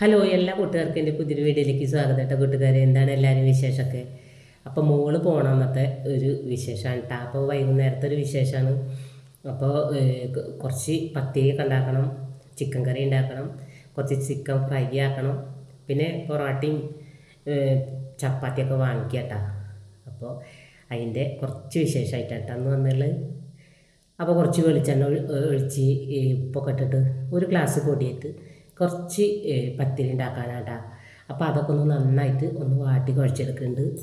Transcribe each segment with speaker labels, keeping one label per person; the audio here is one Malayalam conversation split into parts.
Speaker 1: ഹലോ എല്ലാ കൂട്ടുകാർക്കും എന്റെ പുതിയൊരു വീഡിയോയിലേക്ക് സ്വാഗതം കേട്ടോ കൂട്ടുകാരെ. എന്താണ് എല്ലാവരും വിശേഷമൊക്കെ? അപ്പോൾ മോൾ പോകണമെന്നത്തെ ഒരു വിശേഷമാണ് കേട്ടോ. അപ്പോൾ വൈകുന്നേരത്തെ ഒരു വിശേഷമാണ്. അപ്പോൾ കുറച്ച് പത്തിരിയൊക്കെ ഉണ്ടാക്കണം ചിക്കൻ കറി ഉണ്ടാക്കണം കുറച്ച് ചിക്കൻ ഫ്രൈ ആക്കണം പിന്നെ പൊറോട്ടയും ചപ്പാത്തിയൊക്കെ വാങ്ങിക്കുക കേട്ടോ. അപ്പോൾ അതിന്റെ കുറച്ച് വിശേഷമായിട്ടാണ് അന്ന് വന്നുള്ളത് അപ്പോൾ കുറച്ച് വെളിച്ചെണ്ണ ഒഴി- ഒഴിച്ച് ഉപ്പൊക്കെ ഇട്ടിട്ട് ഒരു ഗ്ലാസ് പൊടിയിട്ട് കുറച്ച് പത്തിരി ഉണ്ടാക്കാനാട്ടാ. അപ്പോൾ അതൊക്കെ ഒന്ന് നന്നായിട്ട് ഒന്ന് വാട്ടി കുഴച്ചെടുക്കുന്നുണ്ട്.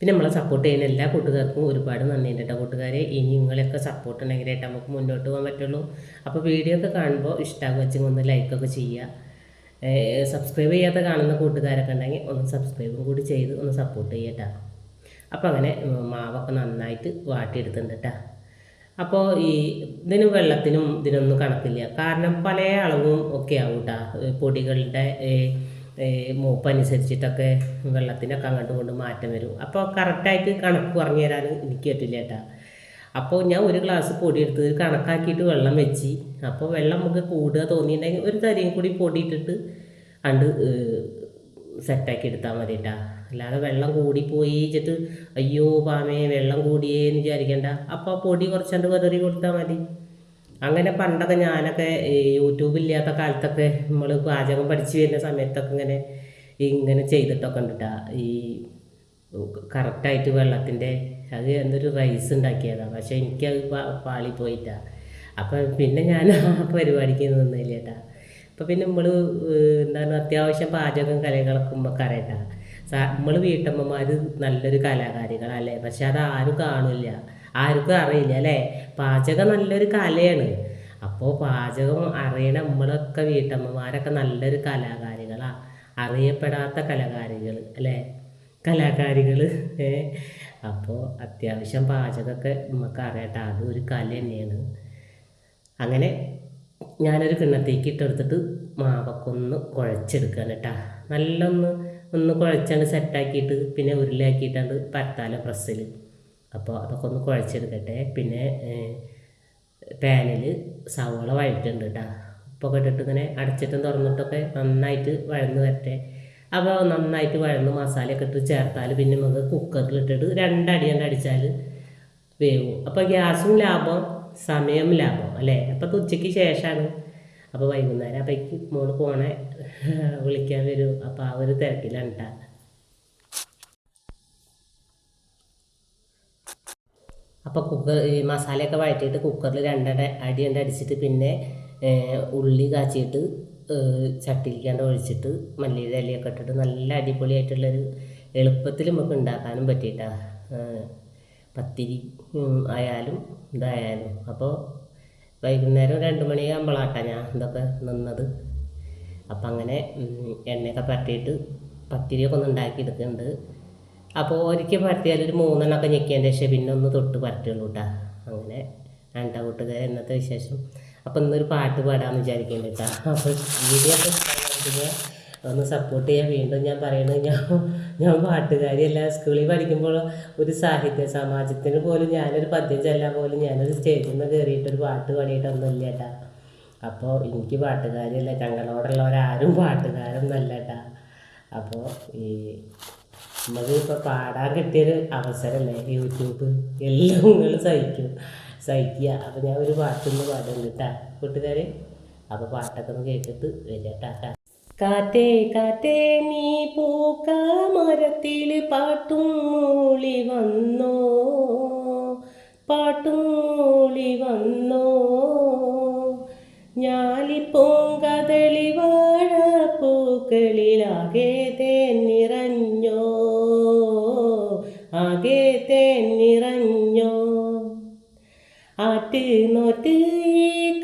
Speaker 1: പിന്നെ നമ്മളെ സപ്പോർട്ട് ചെയ്യുന്ന എല്ലാ കൂട്ടുകാർക്കും ഒരുപാട് നന്ദിയുണ്ട് കേട്ടോ കൂട്ടുകാരെ. ഇനി നിങ്ങളെയൊക്കെ സപ്പോർട്ട് ഉണ്ടെങ്കിലായിട്ട് നമുക്ക് മുന്നോട്ട് പോകാൻ പറ്റുള്ളൂ. അപ്പോൾ വീഡിയോ ഒക്കെ കാണുമ്പോൾ ഇഷ്ടമാകും വെച്ചാൽ ഒന്ന് ലൈക്കൊക്കെ ചെയ്യുക. സബ്സ്ക്രൈബ് ചെയ്യാത്ത കാണുന്ന കൂട്ടുകാരൊക്കെ ഉണ്ടെങ്കിൽ ഒന്ന് സബ്സ്ക്രൈബും കൂടി ചെയ്ത് ഒന്ന് സപ്പോർട്ട് ചെയ്യട്ടോ അപ്പോൾ അങ്ങനെ മാവൊക്കെ നന്നായിട്ട് വാട്ടിയെടുത്തിട്ടുണ്ട് കേട്ടോ അപ്പോൾ ഈ ഇതിന് വെള്ളത്തിനും ഇതിനൊന്നും കണക്കില്ല. കാരണം പല അളവും ഒക്കെ ആവും കേട്ടോ പൊടികളുടെ മൂപ്പനുസരിച്ചിട്ടൊക്കെ വെള്ളത്തിനൊക്കെ അങ്ങോട്ടും ഇങ്ങോട്ടും മാറ്റം വരും. അപ്പോൾ കറക്റ്റായിട്ട് കണക്ക് പറഞ്ഞു തരാൻ എനിക്ക് പറ്റില്ല കേട്ടോ അപ്പോൾ ഞാൻ ഒരു ഗ്ലാസ് പൊടി എടുത്ത് കണക്കാക്കിയിട്ട് വെള്ളം വെച്ച്. അപ്പോൾ വെള്ളം നമുക്ക് കൂടുക തോന്നിയിട്ടുണ്ടെങ്കിൽ ഒരു തരിയും കൂടി പൊടി ഇട്ടിട്ട് അണ്ട് സെറ്റാക്കി എടുത്താൽ മതി കേട്ടാ അല്ലാതെ വെള്ളം കൂടിപ്പോയി വെച്ചിട്ട് അയ്യോ പാമേ വെള്ളം കൂടിയേന്ന് വിചാരിക്കണ്ട. അപ്പോൾ പൊടി കുറച്ചുകൊണ്ട് വെതറി കൊടുത്താൽ മതി. അങ്ങനെ പണ്ടൊക്കെ ഞാനൊക്കെ യൂട്യൂബില്ലാത്ത കാലത്തൊക്കെ നമ്മൾ പാചകം പഠിച്ചു വരുന്ന സമയത്തൊക്കെ ഇങ്ങനെ ഇങ്ങനെ ചെയ്തിട്ടൊക്കെ ഉണ്ടിട്ടാ. ഈ കറക്റ്റായിട്ട് വെള്ളത്തിന്റെ അത് എന്തൊരു റൈസ് ഉണ്ടാക്കിയതാണ് പക്ഷേ എനിക്കത് പാളി പോയിട്ടാ. അപ്പം പിന്നെ ഞാൻ ആ പരിപാടിക്ക് നിന്നില്ല അപ്പം പിന്നെ നമ്മൾ എന്താണ് അത്യാവശ്യം പാചകം കലകളൊക്കെ അറിയട്ടാ നമ്മൾ വീട്ടമ്മമാർ നല്ലൊരു കലാകാരികളല്ലേ? പക്ഷെ അത് ആരും കാണില്ല. ആർക്കും അറിയില്ല അല്ലേ? പാചകം നല്ലൊരു കലയാണ്. അപ്പോൾ പാചകം അറിയണ നമ്മളൊക്കെ വീട്ടമ്മമാരൊക്കെ നല്ലൊരു കലാകാരികളാണ് അറിയപ്പെടാത്ത കലാകാരികൾ അല്ലേ? കലാകാരികൾ അപ്പോൾ അത്യാവശ്യം പാചകമൊക്കെ നമുക്ക് അറിയട്ടെ. അതും ഒരു കല തന്നെയാണ്. അങ്ങനെ ഞാനൊരു കിണ്ണത്തേക്ക് ഇട്ടെടുത്തിട്ട് മാവൊക്കെ ഒന്ന് കുഴച്ചെടുക്കുകയാണ് കേട്ടോ. നല്ല ഒന്ന് കുഴച്ചാണ്ട് സെറ്റാക്കിയിട്ട് പിന്നെ ഉരുളയാക്കിയിട്ടാണ്ട് പരത്താലോ പ്രസ്സിൽ അപ്പോൾ അതൊക്കെ ഒന്ന് കുഴച്ചെടുക്കട്ടെ. പിന്നെ പാനിൽ സവോള വഴറ്റുണ്ട് കേട്ടോ ഉപ്പൊക്കെ ഇട്ടിട്ട് ഇങ്ങനെ അടച്ചിട്ടും തുറന്നിട്ടൊക്കെ നന്നായിട്ട് വഴന്ന് വരട്ടെ. അപ്പോൾ നന്നായിട്ട് വഴന്ന് മസാലയൊക്കെ ഇട്ട് ചേർത്താൽ പിന്നെ നമുക്ക് കുക്കറിൽ ഇട്ടിട്ട് രണ്ടടി കൊണ്ട് അടിച്ചാൽ വേവും. അപ്പോൾ ഗ്യാസും ലാഭം സമയം ലാഭം അല്ലേ? അപ്പോൾ ഉച്ചയ്ക്ക് ശേഷമാണ് അപ്പോൾ വൈകുന്നേരം അപ്പോഴേക്ക് മോൾ പോണേ. വിളിക്കാൻ വരും. അപ്പോൾ ആ ഒരു തിരക്കിലാണ് കേട്ടോ അപ്പോൾ കുക്കർ ഈ മസാലയൊക്കെ വഴറ്റിയിട്ട് കുക്കറിൽ രണ്ടട അടി രണ്ട് അടിച്ചിട്ട് പിന്നെ ഉള്ളി കാച്ചിയിട്ട് ചട്ടിയിലേക്കാണ്ട് ഒഴിച്ചിട്ട് മല്ലിയുടെ ഇലയൊക്കെ ഇട്ടിട്ട് നല്ല അടിപൊളിയായിട്ടുള്ളൊരു എളുപ്പത്തിൽ നമുക്ക് ഉണ്ടാക്കാനും പറ്റിയിട്ടാണ് പത്തിരി ആയാലും ഇതായാലും. അപ്പോൾ വൈകുന്നേരം രണ്ട് മണിയാകുമ്പോഴാട്ടാ ഞാൻ ഇതൊക്കെ നിന്നത്. അപ്പം അങ്ങനെ എണ്ണയൊക്കെ പരട്ടിയിട്ട് പത്തിരിയൊക്കെ ഒന്ന് ഉണ്ടാക്കി എടുക്കുന്നുണ്ട്. അപ്പോൾ ഒരിക്കൽ പരത്തിയാൽ ഒരു മൂന്നെണ്ണമൊക്കെ ഞെക്കിയതിന്റെ ശേഷം പിന്നെ ഒന്ന് തൊട്ട് പരട്ടുള്ളൂ കേട്ടോ അങ്ങനെ രണ്ടാം കൂട്ടുകാർ ഇന്നത്തെ വിശേഷം. അപ്പം ഇന്നൊരു പാട്ട് പാടാമെന്ന് വിചാരിക്കുന്നുണ്ട് കേട്ടോ. അപ്പോൾ വീഡിയോ ഒന്ന് സപ്പോർട്ട് ചെയ്യാൻ വീണ്ടും ഞാൻ പറയണത് ഞാൻ ഞാൻ പാട്ടുകാരിയല്ല സ്കൂളിൽ പഠിക്കുമ്പോൾ ഒരു സാഹിത്യ സമാജത്തിന് പോലും ഞാനൊരു പദ്യം ചെല്ലാൻ പോലും ഞാനൊരു സ്റ്റേജിൽ നിന്ന് കയറിയിട്ടൊരു പാട്ട് പാടിയിട്ടൊന്നുമില്ല കേട്ടാ അപ്പോൾ എനിക്ക് പാട്ടുകാരിയല്ല. ഞങ്ങളോടുള്ളവരാരും പാട്ടുകാരൊന്നല്ല കേട്ടാ അപ്പോൾ ഈ നമുക്ക് ഇപ്പോൾ പാടാൻ കിട്ടിയൊരു അവസരമല്ലേ? യൂട്യൂബ്. എല്ലാം നിങ്ങൾ സഹിക്കും. സഹിക്കുക. അപ്പോൾ ഞാൻ ഒരു പാട്ടൊന്ന് പാടുന്നുണ്ട് കേട്ടാ കൂട്ടുകാരെ അപ്പോൾ പാട്ടൊക്കെ ഒന്ന് കേട്ടിട്ട് വരിക കേട്ടാ കാറ്റേ കാറ്റേ നീ പൂക്ക മരത്തിൽ പാട്ടും മൂളി വന്നോ? പാട്ടും മൂളി വന്നോ? ഞാലിപ്പൂങ്കതളി വാഴ പൂക്കളിലാകെ തേന്നിറഞ്ഞോ ആകെ തേൻ നിറഞ്ഞോ? ആറ്റ് നോറ്റ് ഈ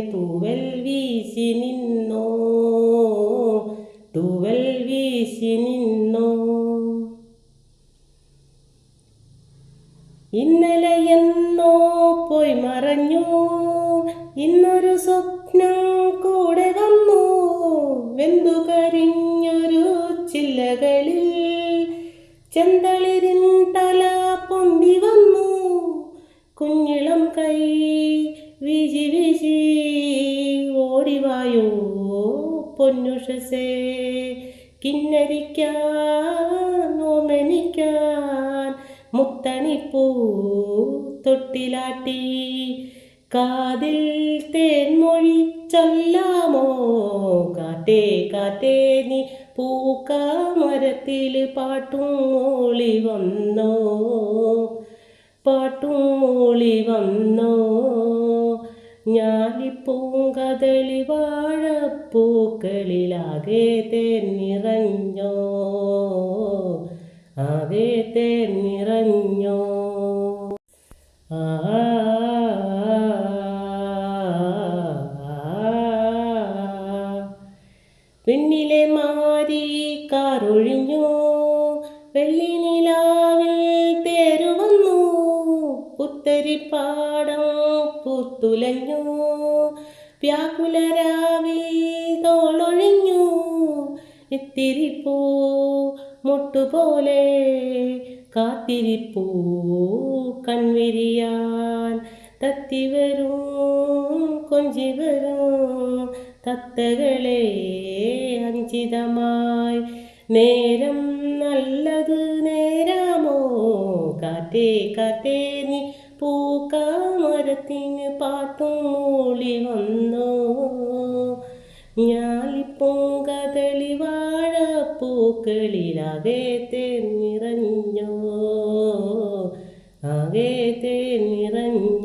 Speaker 1: തൂവൽ വീശി നിന്നോ? തൂവൽ വീശി നിന്നോ? ഇന്നലെ എന്നോ പോയി മറഞ്ഞു. ഇന്നൊരു സ്വപ്നം കൂടെ വന്നു വെന്തു കരിഞ്ഞൊരു ചില്ലകളിൽ. ചെന്തളിരിൻ കിന്നരിക്കാൻ മുത്തണിപ്പൂ തൊട്ടിലാട്ടി. കാതിൽ തേൻമൊഴി ചൊല്ലാമോ? കാറ്റേ കാറ്റേ നീ പൂക്കാമരത്തിൽ പാട്ടും മൂളി വന്നോ? പാട്ടും മൂളി വന്നോ? ഞാലിപ്പൂങ്കതളി വാഴപ്പൂക്കളിലാകെ തേന്നിറഞ്ഞോ ആകെ തേന്നിറഞ്ഞോ ആ പിന്നിലെ മാരി കാറൊഴിഞ്ഞു വെള്ളി നിലാവിൽ തേരുവന്നു. പുത്തരിപ്പാടം പുത്തുലഞ്ഞു വ്യാകുലരാവിൽ തോളൊഴിഞ്ഞു. എത്തിരിപ്പൂ മുട്ടുപോലെ കാത്തിരിപ്പൂ കൺവിരിയാൻ. തത്തിവരും കൊഞ്ചിവരും തത്തകളെ അഞ്ചിതമായി. നേരം നല്ലത് നേരാമോ? കാറ്റേ കാറ്റേ. പൂക്കാമരത്തിന് പാട്ടും മൂളി വന്നോ. ഞാലിപ്പൂങ്കതളി വാഴപ്പൂക്കളിലാകെ തേന്നിറഞ്ഞോ ആകെ തേന്നിറഞ്ഞോ